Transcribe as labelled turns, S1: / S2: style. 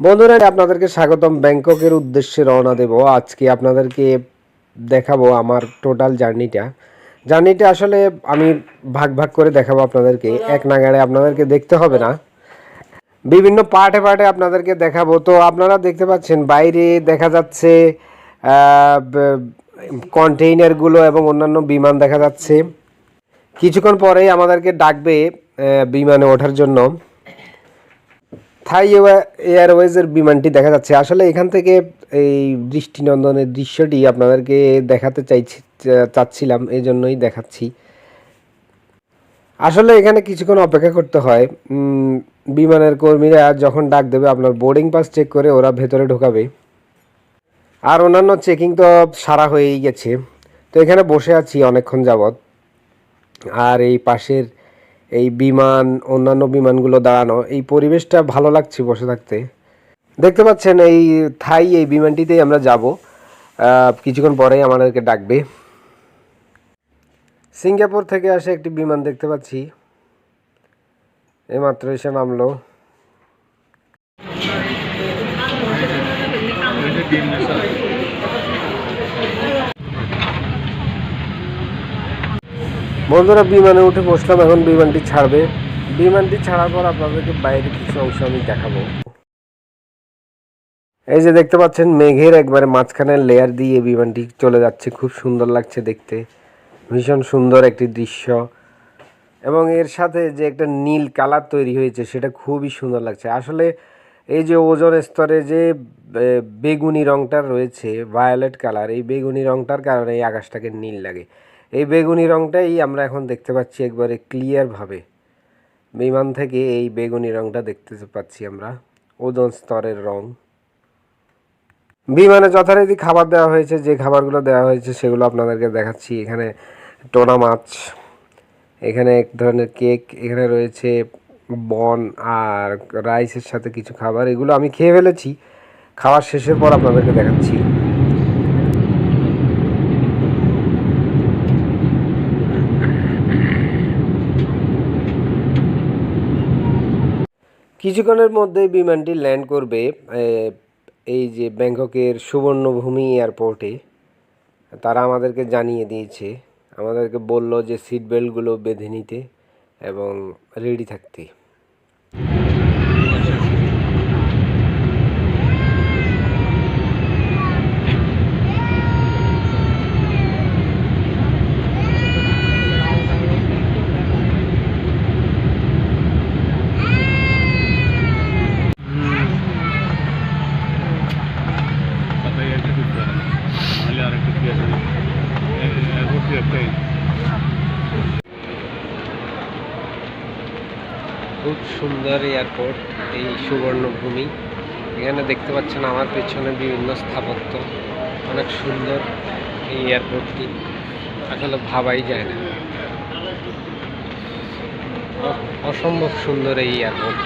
S1: বন্ধুরা আপনাদেরকে স্বাগতম। ব্যাংককের উদ্দেশ্যে রওনা দেব। আজকে আপনাদেরকে দেখাবো আমার টোটাল জার্নিটা। জার্নিটা আসলে আমি ভাগ ভাগ করে দেখাবো আপনাদেরকে। এক নাগাড়ে আপনাদেরকে দেখতে হবে না। বিভিন্ন পার্টে পার্টে আপনাদেরকে দেখাবো। তো আপনারা দেখতে পাচ্ছেন বাইরে দেখা যাচ্ছে কন্টেইনারগুলো এবং অন্যান্য বিমান দেখা যাচ্ছে। কিছুক্ষণ পরেই আমাদেরকে ডাকবে বিমানে ওঠার জন্য। থাই এয়া- এয়ারওয়েজের বিমানটি দেখা যাচ্ছে। আসলে এখান থেকে এই দৃষ্টিনন্দনের দৃশ্যটি আপনাদেরকে দেখাতে চাইছি, চাচ্ছিলাম এই জন্যই দেখাচ্ছি। আসলে এখানে কিছুক্ষণ অপেক্ষা করতে হয়। বিমানের কর্মীরা যখন ডাক দেবে, আপনার বোর্ডিং পাস চেক করে ওরা ভেতরে ঢোকাবে। আর অন্যান্য চেকিং তো সারা হয়েই গেছে। তো এখানে বসে আছি অনেকক্ষণ যাবৎ। আর এই পাশের এই বিমান, অন্যান্য বিমানগুলো দাঁড়ানো, এই পরিবেশটা ভালো লাগছে বসে থাকতে। দেখতে পাচ্ছেন এই থাই, এই বিমানটিতেই আমরা যাব। কিছুক্ষণ পরেই আমাদেরকে ডাকবে। সিঙ্গাপুর থেকে আসে একটি বিমান, দেখতে পাচ্ছি। এইমাত্র এসে নামলো। বন্ধুরা, বিমানে উঠে বসলাম, এখন বিমানটি ছাড়বে। বিমানটি ছাড়ার পর আপনাদেরকে বাইরে কিছু অংশ আমি দেখাবো। এই যে দেখতে পাচ্ছেন, মেঘের একবারে মাঝখানে লেয়ার দিয়ে বিমানটি চলে যাচ্ছে। খুব সুন্দর লাগছে দেখতে। ভীষণ সুন্দর একটি দৃশ্য। এবং এর সাথে যে একটা নীল কালার তৈরি হয়েছে, সেটা খুবই সুন্দর লাগছে। আসলে এই যে ওজন স্তরে যে বেগুনি রংটা রয়েছে ভায়োলেট কালার এই বেগুনি রংটার কারণে এই আকাশটাকে নীল লাগে। এই বেগুনি রংটাই আমরা এখন দেখতে পাচ্ছি একবারে ক্লিয়ারভাবে বিমান থেকে এই বেগুনি রংটা দেখতে পাচ্ছি আমরা, ওজন স্তরের রং। বিমানে যথারীতি খাবার দেওয়া হয়েছে, যে খাবারগুলো দেওয়া হয়েছে সেগুলো আপনাদেরকে দেখাচ্ছি। এখানে টোনা মাছ, এখানে এক ধরনের কেক এখানে রয়েছে বন আর রাইসের সাথে কিছু খাবার, এগুলো আমি খেয়ে ফেলেছি। খাওয়ার শেষের পর আপনাদেরকে দেখাচ্ছি। কিছুক্ষণের মধ্যে বিমানটি ল্যান্ড করবে এই যে ব্যাংককের সুবর্ণভূমি এয়ারপোর্টে। তারা আমাদেরকে জানিয়ে দিয়েছে। আমাদেরকে বলল যে সিট বেল্টগুলো বেঁধে নিতে। এবং রেডি থাকতে
S2: তারপরে একটা ঢুকতে হবে নাহলে আর একটা কি আছে এয়ারপোর্ট একটাই
S1: খুব সুন্দর এয়ারপোর্ট এই সুবর্ণভূমি। এখানে দেখতে পাচ্ছেন আমার পেছনে বিভিন্ন স্থাপত্য। অনেক সুন্দর এই এয়ারপোর্টটি আসলে ভাবাই যায় না। অসম্ভব সুন্দর এই এয়ারপোর্ট